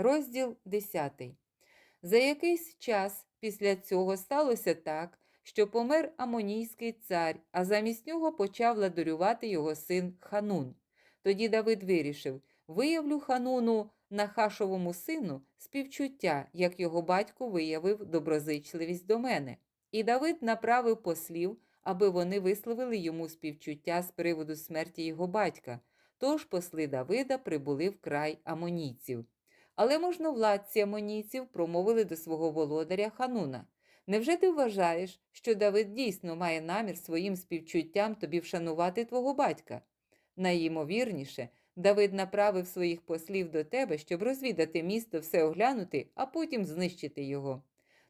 Розділ 10. За якийсь час після цього сталося так, що помер Амонійський цар, а замість нього почав владарювати його син Ханун. Тоді Давид вирішив: виявлю Хануну Нахашовому сину співчуття, як його батько виявив доброзичливість до мене. І Давид направив послів, аби вони висловили йому співчуття з приводу смерті його батька. Тож посли Давида прибули в край амонійців. Але можновладці амонійців промовили до свого володаря Хануна. Невже ти вважаєш, що Давид дійсно має намір своїм співчуттям тобі вшанувати твого батька? Найімовірніше, Давид направив своїх послів до тебе, щоб розвідати місто, все оглянути, а потім знищити його.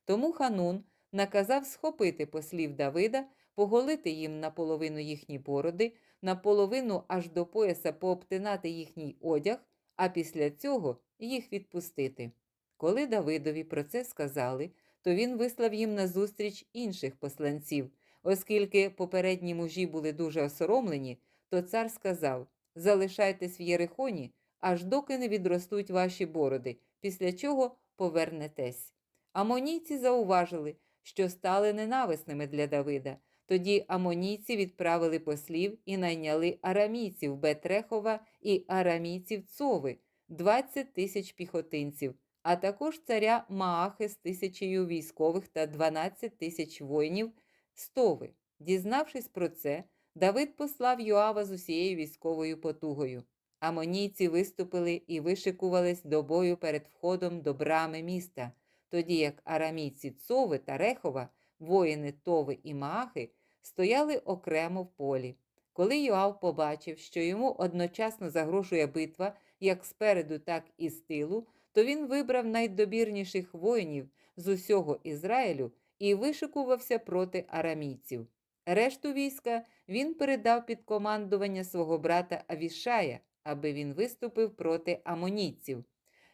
Тому Ханун наказав схопити послів Давида, поголити їм наполовину їхні бороди, наполовину аж до пояса пообтинати їхній одяг, а після цього їх відпустити. Коли Давидові про це сказали, то він вислав їм назустріч інших посланців. Оскільки попередні мужі були дуже осоромлені, то цар сказав: залишайтесь в Єрихоні, аж доки не відростуть ваші бороди, після чого повернетесь. Амонійці зауважили, що стали ненависними для Давида. Тоді амонійці відправили послів і найняли арамійців Бетрехова і арамійців Цови, 20 тисяч піхотинців, а також царя Маахи з тисячею військових та 12 тисяч воїнів Стови. Дізнавшись про це, Давид послав Йоава з усією військовою потугою. Амонійці виступили і вишикувались до бою перед входом до брами міста, тоді як арамійці Цови та Рехова, воїни Тови і Маахи, стояли окремо в полі. Коли Йоав побачив, що йому одночасно загрожує битва як спереду, так і з тилу, то він вибрав найдобірніших воїнів з усього Ізраїлю і вишикувався проти арамійців. Решту війська він передав під командування свого брата Авішая, аби він виступив проти амонійців.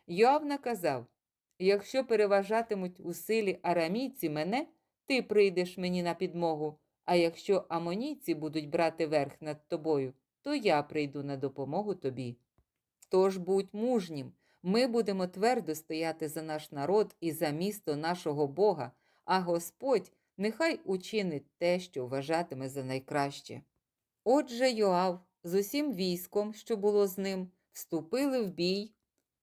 Йоав наказав: якщо переважатимуть у силі арамійці мене, ти прийдеш мені на підмогу, а якщо амонійці будуть брати верх над тобою, то я прийду на допомогу тобі. Тож будь мужнім, ми будемо твердо стояти за наш народ і за місто нашого Бога, а Господь нехай учинить те, що вважатиме за найкраще. Отже, Йоав з усім військом, що було з ним, вступили в бій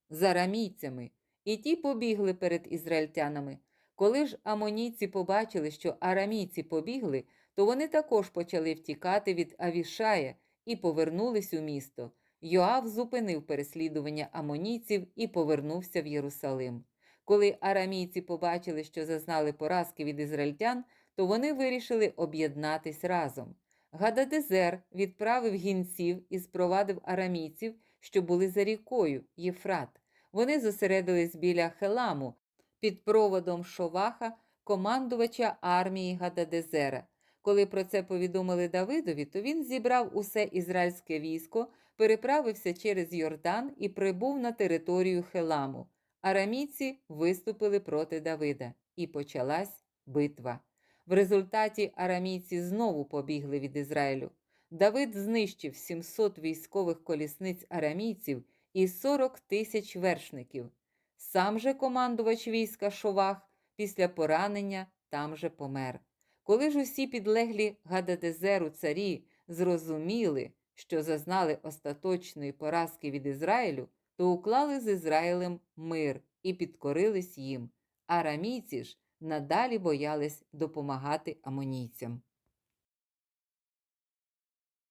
з арамійцями, і ті побігли перед ізраїльтянами. Коли ж амонійці побачили, що арамійці побігли, то вони також почали втікати від Авішая і повернулись у місто. Йоав зупинив переслідування амонійців і повернувся в Єрусалим. Коли арамійці побачили, що зазнали поразки від ізраїльтян, то вони вирішили об'єднатись разом. Гададезер відправив гінців і спровадив арамійців, що були за рікою Єфрат. Вони зосередились біля Хеламу під проводом Шоваха, командувача армії Гададезера. Коли про це повідомили Давидові, то він зібрав усе ізраїльське військо, переправився через Йордан і прибув на територію Хеламу. Арамійці виступили проти Давида, і почалась битва. В результаті арамійці знову побігли від Ізраїлю. Давид знищив 700 військових колісниць арамійців і 40 тисяч вершників. Сам же командувач війська Шовах після поранення там же помер. Коли ж усі підлеглі Гададезеру царі зрозуміли, що зазнали остаточної поразки від Ізраїлю, то уклали з Ізраїлем мир і підкорились їм. Арамійці ж надалі боялись допомагати амонійцям.